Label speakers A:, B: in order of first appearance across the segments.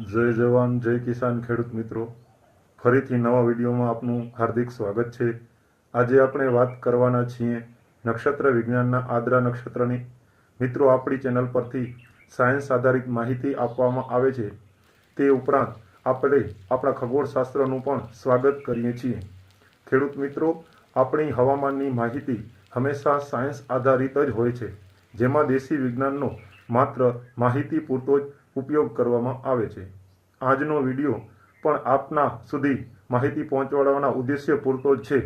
A: જય જવાન, જય કિસાન ખેડૂત મિત્રો. ફરીથી નવા વિડીયોમાં આપનું હાર્દિક સ્વાગત છે. આજે આપણે વાત કરવાના છીએ નક્ષત્ર વિજ્ઞાનના આદ્રા નક્ષત્રની. મિત્રો, આપણી ચેનલ પરથી સાયન્સ આધારિત માહિતી આપવામાં આવે છે. તે ઉપરાંત આપણે આપણા ખગોળશાસ્ત્રનું પણ સ્વાગત કરીએ છીએ. ખેડૂત મિત્રો, આપણી હવામાનની માહિતી હંમેશા સાયન્સ આધારિત જ હોય છે. જેમાં દેશી વિજ્ઞાનનો માત્ર માહિતી પૂરતો જ ઉપયોગ કરવામાં આવે છે. આજનો વીડિયો પણ આપના સુધી માહિતી પહોંચાડવાના ઉદ્દેશ્ય પૂરતો જ છે.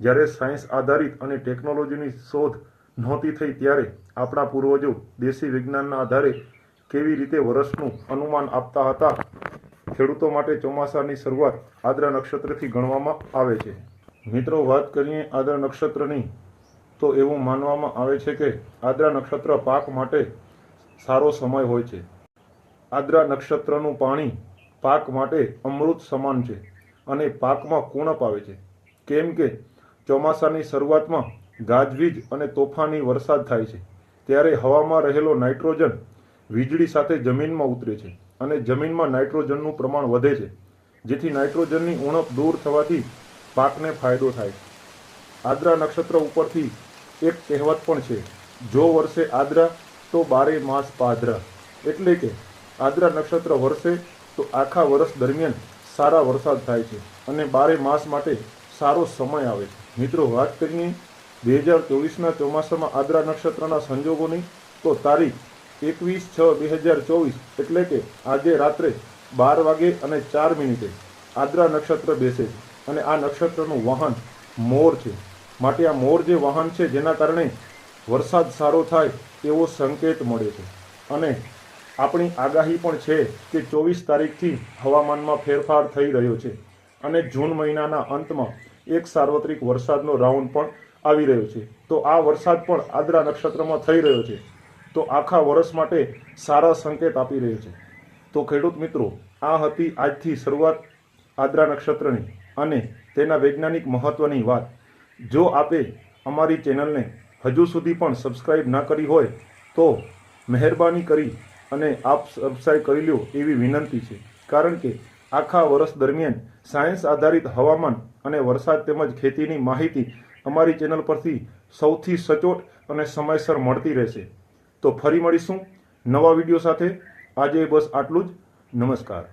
A: જ્યારે સાયન્સ આધારિત અને ટેકનોલોજીની શોધ નહોતી થઈ ત્યારે આપણા પૂર્વજો દેશી વિજ્ઞાનના આધારે કેવી રીતે વર્ષનું અનુમાન આપતા હતા, ખેડૂતો માટે ચોમાસાની શરૂઆત આદ્રા નક્ષત્રથી ગણવામાં આવે છે. મિત્રો, વાત કરીએ આદ્રા નક્ષત્રની, તો એવું માનવામાં આવે છે કે આદ્રા નક્ષત્ર પાક માટે સારો સમય હોય છે. આદ્રા નક્ષત્રનું પાણી પાક માટે અમૃત સમાન છે અને પાકમાં કુણપ આવે છે. કેમ કે ચોમાસાની શરૂઆતમાં ગાજવીજ અને તોફાની વરસાદ થાય છે. ત્યારે હવામાં રહેલો નાઇટ્રોજન વીજળી સાથે જમીનમાં ઉતરે છે અને જમીનમાં નાઇટ્રોજનનું પ્રમાણ વધે છે, જેથી નાઇટ્રોજનની ઉણપ દૂર થવાથી પાકને ફાયદો થાય. આદ્રા નક્ષત્ર ઉપરથી એક કહેવત પણ છે, જો વર્ષે આદ્રા તો બારે માસ પાદરા. એટલે કે આદ્રા નક્ષત્ર વરસે તો આખા વર્ષ દરમિયાન સારા વરસાદ થાય છે અને બારે માસ માટે સારો સમય આવે છે. મિત્રો, વાત કરીએ બે હજાર ચોવીસના ચોમાસામાં આદ્રા નક્ષત્રના સંજોગોની, તો તારીખ એકવીસ છ બે હજાર ચોવીસ એટલે કે આજે રાત્રે બાર વાગે અને ચાર મિનિટે આદ્રા નક્ષત્ર બેસે છે અને આ નક્ષત્રનું વાહન મોર છે. માટે આ મોર જે વાહન છે, જેના કારણે વરસાદ સારો થાય એવો સંકેત મળે છે. અને આપણી આગાહી પણ છે કે ચોવીસ તારીખથી હવામાનમાં ફેરફાર થઈ રહ્યો છે અને જૂન મહિનાના અંતમાં એક સાર્વત્રિક વરસાદનો રાઉન્ડ પણ આવી રહ્યો છે. તો આ વરસાદ પણ આદ્રા નક્ષત્રમાં થઈ રહ્યો છે. તો આખા વર્ષ માટે સારા સંકેત આપી રહ્યો છે. તો ખેડૂત મિત્રો, આ હતી આજથી શરૂઆત આદ્રા નક્ષત્રની અને તેના વૈજ્ઞાનિક મહત્વની વાત. જો આપે અમારી ચેનલને હજુ સુધી પણ સબસ્ક્રાઈબ ના કરી હોય તો મહેરબાની કરી અને આપ વ્યવસાય કરી લો એવી વિનંતી છે. કારણ કે આખા વર્ષ દરમિયાન સાયન્સ આધારિત હવામાન અને વરસાદ તેમજ ખેતીની માહિતી અમારી ચેનલ પરથી સૌથી સચોટ અને સમયસર મળતી રહેશે. તો ફરી મળીશું નવા વીડિયો સાથે. આજે બસ આટલું જ. નમસ્કાર.